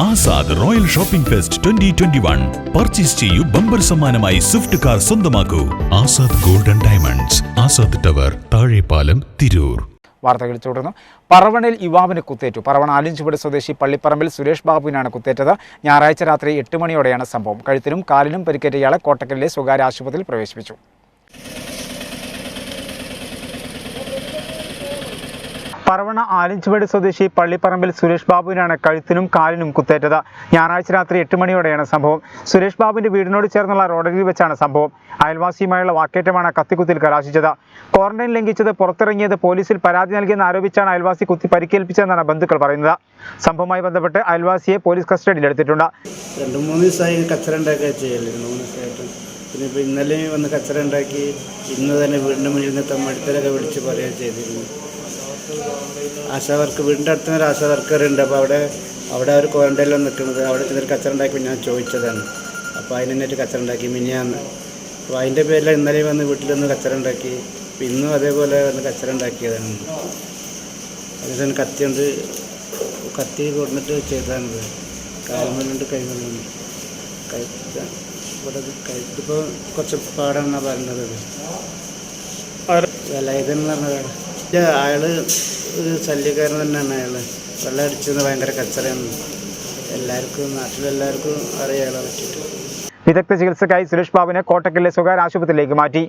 Azad royal shopping fest twenty twenty one. Purchase ചെയ്യൂ bumper സമ്മാനമായി Swift car സ്വന്തമാക്കൂ. Azad golden diamonds Azad tower Thazhepalam Tirur. വാർത്തകൾ തുടർന്നു. പറവണിൽ യുവാവിന് കുത്തേറ്റു. പറവണ ആലിഞ്ചുപടി സ്വദേശി പള്ളിപ്പറമ്പിൽ സുരേഷ് ബാബുവിനാണ് കുത്തേറ്റത്. ഞായറാഴ്ച രാത്രി എട്ട് മണിയോടെയാണ് സംഭവം. കഴുത്തിനും കാലിനും പരിക്കേറ്റ ഇയാളെ കോട്ടക്കലിലെ സ്വകാര്യ ആശുപത്രിയിൽ പ്രവേശിപ്പിച്ചു. പറവണ ആലിഞ്ചുപടി സ്വദേശി പള്ളിപ്പറമ്പിൽ സുരേഷ് ബാബുവിനാണ് കഴുത്തിനും കാലിനും കുത്തേറ്റത്. ഞായറാഴ്ച രാത്രി എട്ട് മണിയോടെയാണ് സംഭവം. സുരേഷ് ബാബുവിന്റെ വീടിനോട് ചേർന്നുള്ള റോഡരികിൽ വെച്ചാണ് സംഭവം. അയൽവാസിയുമായുള്ള വാക്കേറ്റമാണ് കത്തിക്കുത്തിൽ കലാശിച്ചത്. ക്വാറന്റൈൻ ലംഘിച്ചത് പുറത്തിറങ്ങിയത് പോലീസിൽ പരാതി നൽകിയെന്ന് ആരോപിച്ചാണ് അയൽവാസി കുത്തി പരിക്കേൽപ്പിച്ചതെന്നാണ് ബന്ധുക്കൾ പറയുന്നത്. സംഭവവുമായി ബന്ധപ്പെട്ട് അയൽവാസിയെ പോലീസ് കസ്റ്റഡിയിലെടുത്തിട്ടുണ്ട് രണ്ട് മൂന്ന് ദിവസമായി കച്ചറ ഉണ്ടാക്കുക ചെയ്യൽ. മൂന്ന് ദിവസമായിട്ട്. പിന്നെ ഇപ്പോൾ ഇന്നലെ വന്ന് കച്ചറ ഉണ്ടാക്കി ഇന്ന് തന്നെ വീടിന്റെ മുന്നിൽ നിന്ന് തമ്മടുത്തലൊക്കെ വിളിച്ച് പറയുക ചെയ്തിരുന്നു ആശാ വർക്ക് വീടിന്റെ അടുത്ത് ഒരു ആശാ വർക്കർ ഉണ്ട് അപ്പോൾ അവിടെ അവിടെ അവർ ക്വാറന്റൈനിലാണ് നിൽക്കുന്നത്. അവിടെ ചെന്നൊരു കച്ചറ ഉണ്ടാക്കി ഞാൻ ചോദിച്ചതാണ്. അപ്പോൾ അതിന് തന്നെ ഒരു കച്ചറ ഉണ്ടാക്കി മിനിയാന്ന് അപ്പോൾ അതിന്റെ പേരിൽ ഇന്നലെ വന്ന് വീട്ടിൽ വന്ന് കച്ചറ ഉണ്ടാക്കി ഇന്നും അതേപോലെ വന്ന് കച്ചറ ഉണ്ടാക്കിയതാണ് അതിന് കത്തി കൊണ്ട് കത്തി കൊടുത്തിട്ട് ചെയ്തതാണിത്. കാൽമല്ലുണ്ട് കൈമലുണ്ട് കൈ ഇവിടെ കഴുത്തിപ്പോൾ കുറച്ച് പാടാണെന്നാണ് പറഞ്ഞത്. വില ഇതെന്ന് പറഞ്ഞതാണ്. അയാൾ ഒരു ശല്യക്കാരൻ തന്നെയാണ് അയാൾ വെള്ളം അടിച്ചെന്ന് ഭയങ്കര കച്ചറയാണ്. എല്ലാവർക്കും നാട്ടിലെല്ലാവർക്കും അറിയാൻ പറ്റിയിട്ട്. വിദഗ്ധ ചികിത്സയ്ക്കായി സുരേഷ് ബാബുവിനെ കോട്ടക്കലിലെ സ്വകാര്യ ആശുപത്രിയിലേക്ക് മാറ്റി.